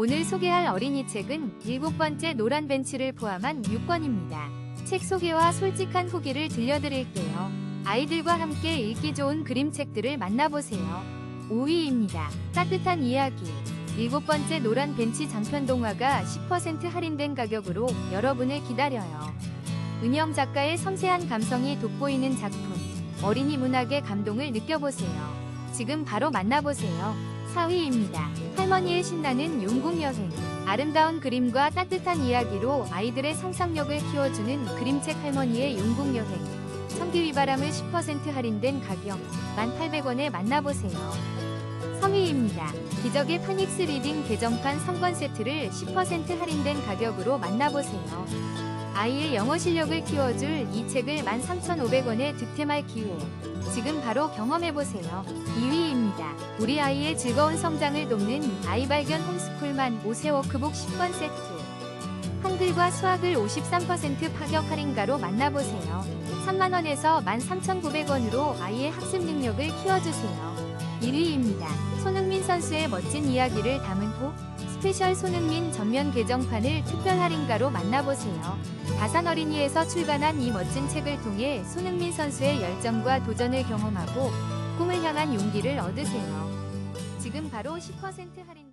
오늘 소개할 어린이 책은 일곱 번째 노란 벤치를 포함한 6권입니다. 책 소개와 솔직한 후기를 들려드릴게요. 아이들과 함께 읽기 좋은 그림책들을 만나보세요. 5위입니다. 따뜻한 이야기. 일곱 번째 노란 벤치 장편 동화가 10% 할인된 가격으로 여러분을 기다려요. 은영 작가의 섬세한 감성이 돋보이는 작품. 어린이 문학의 감동을 느껴보세요. 지금 바로 만나보세요. 4위입니다. 할머니의 신나는 용궁 여행. 아름다운 그림과 따뜻한 이야기로 아이들의 상상력을 키워주는 그림책 할머니의 용궁 여행. 청기위 바람을 10% 할인된 가격 1,800원에 만나보세요. 3위입니다. 기적의 파닉스 리딩 개정판 성권 세트를 10% 할인된 가격으로 만나보세요. 아이의 영어 실력을 키워줄 이 책을 13,500원에 득템할 기회. 지금 바로 경험해보세요. 2위입니다. 우리 아이의 즐거운 성장을 돕는 아이 발견 홈스쿨만 5세 워크북 10권 세트. 한글과 수학을 53% 파격 할인가로 만나보세요. 3만원에서 13,900원으로 아이의 학습 능력을 키워주세요. 1위입니다. 손흥민 선수의 멋진 이야기를 담은 호 스페셜 손흥민 전면 개정판을 특별 할인가로 만나보세요. 다산 어린이에서 출간한 이 멋진 책을 통해 손흥민 선수의 열정과 도전을 경험하고 꿈을 향한 용기를 얻으세요. 지금 바로 10% 할인